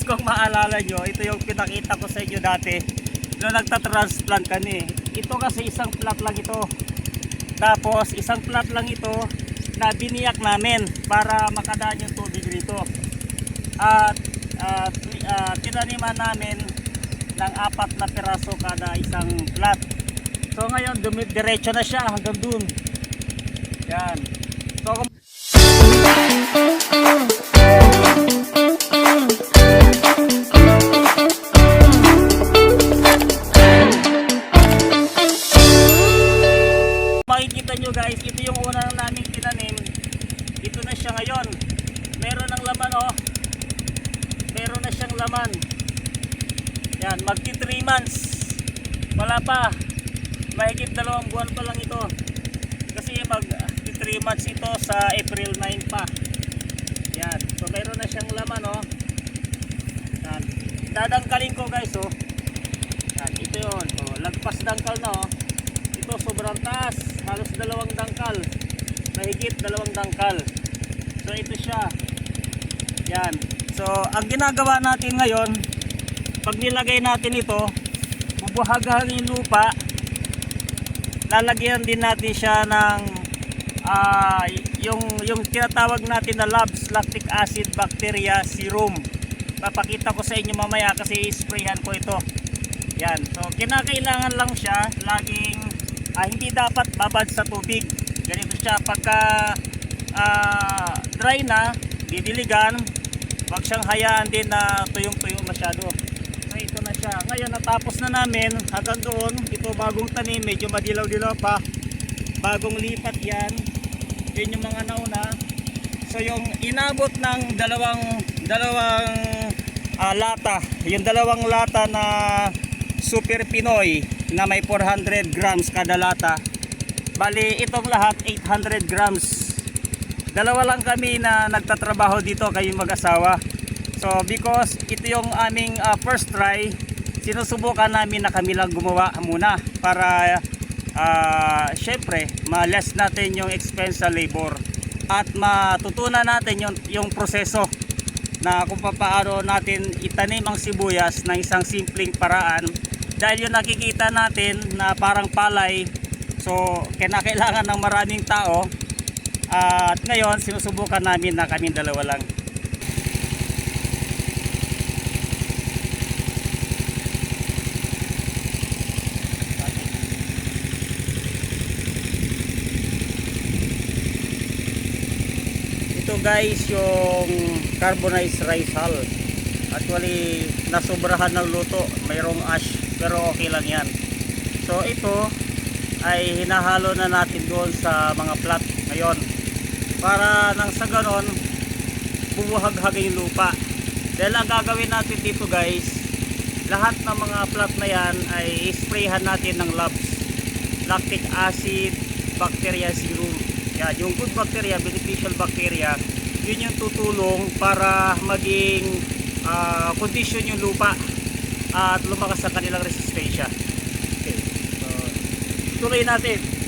guys, kung maalala nyo, ito yung pinakita ko sa inyo dati nung nagta-transplant kami. Ito kasi isang plat lang ito. Tapos isang plat lang ito na biniyak namin para makadaan yung tubig rito. At at ah, tinaniman namin ng apat na piraso kada isang plat. So ngayon, dumi- diretso na siya hanggang dun. Yan. So kung Yan, magti 3 months. Wala pa. Mahigit dalawang buwan pa lang ito. Kasi mag 3 months ito sa April 9 pa. Yan. So meron na siyang laman oh. Yan. Dadangkalin ko guys oh. Yan, ito yun. Oh, lagpas dangkal na oh. Ito sobrang taas. Halos dalawang dangkal. Mahigit dalawang dangkal. So ito siya. Yan. So ang ginagawa natin ngayon, pag nilagay natin ito, bubuhagahan yung lupa, lalagyan din natin siya ng ah, yung, yung tinatawag natin na labs, lactic acid bacteria serum. Papakita ko sa inyo mamaya kasi isprayhan ko ito. Yan. So, kinakailangan lang siya laging ah, hindi dapat babad sa tubig. Ganito siya pagka ah, dry na, didiligan, wag siyang hayaan din na tuyong-tuyo masyado. Siya. Ngayon, natapos na namin hanggang doon. Ito bagong tanim, medyo madilaw-dilaw pa. Bagong lipat yan. Yun yung mga nauna. So, yung inabot ng dalawang dalawang ah, lata, yung dalawang lata na Super Pinoy na may 400 grams kada lata. Bali, itong lahat 800 grams. Dalawa lang kami na nagtatrabaho dito kayong mag-asawa. So, because ito yung aming ah, first try, sinusubukan namin na kami lang gumawa muna para ah, syempre, ma-less natin yung expense sa labor at matutunan natin yung, yung proseso na kung paano natin itanim ang sibuyas ng isang simpleng paraan. Dahil yung nakikita natin na parang palay so kinakailangan ng maraming tao. At ngayon sinusubukan namin na kaming dalawa lang ito guys yung carbonized rice hull. Actually nasubrahan ng luto. Mayroong ash pero okay lang yan. So ito ay hinahalo na natin doon sa mga plat ngayon para nang sa ganon bubuhag-hag yung lupa. Dahil ang gagawin natin dito guys lahat ng mga plat na yan ay sprayhan natin ng labs. Lactic acid bacteria serum yan, yung good bacteria, beneficial bacteria yun yung tutulong para maging ah, condition yung lupa at lumakas ang kanilang resistensya okay. so, tuloy natin